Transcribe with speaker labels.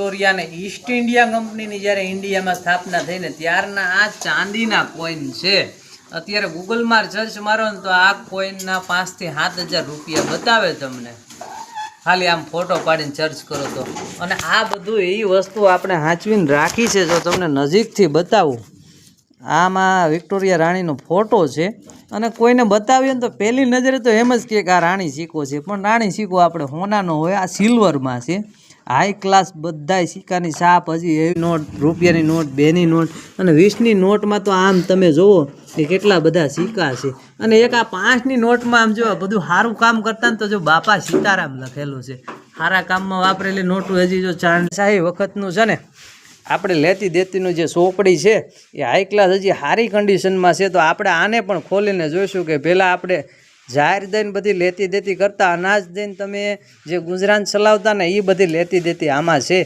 Speaker 1: Victoria ને East India કંપનીની જ્યારે ઇન્ડિયામાં સ્થાપના થઈ ને ત્યારના આ ચાંદીના કોઈન છે. અત્યારે ગૂગલમાં સર્ચ મારો ને તો આ કોઈનના પાંચથી સાત હજાર રૂપિયા બતાવે તમને. ખાલી આમ ફોટો પાડીને સર્ચ કરો તો. અને આ બધું એ વસ્તુ આપણે હાંચવીને રાખી છે જો તમને નજીકથી બતાવું. આમાં વિક્ટોરિયા રાણીનો ફોટો છે. અને કોઈને બતાવીએ ને તો પહેલી નજરે તો એમ જ કે આ રાણી સિક્કો છે. પણ રાણી સિક્કો આપણે હોનાનો હોય, આ સિલ્વરમાં છે. હાઈ ક્લાસ બધાય સિક્કાની સાપ હજી એવી નોટ, રૂપિયાની નોટ, બેની નોટ અને વીસની નોટમાં તો આમ તમે જુઓ કે કેટલા બધા સિક્કા છે. અને એક આ પાંચની નોટમાં આમ જો બધું સારું કામ કરતા ને તો જો બાપા સીતારામ લખેલું છે. સારા કામમાં વાપરેલી નોટું હજી જો ચાંદશાહી વખતનું છે ને, આપણે લેતી દેતીનું જે સોપડી છે, એ હાઈ ક્લાસ હજી સારી કન્ડિશનમાં છે, તો આપણે આને પણ ખોલીને જોઈશું કે પહેલાં આપણે જાહેર દઈને બધી લેતી દેતી કરતા અનાજ દઈને તમે જે ગુજરાન ચલાવતા ને એ બધી લેતી દેતી આમાં છે.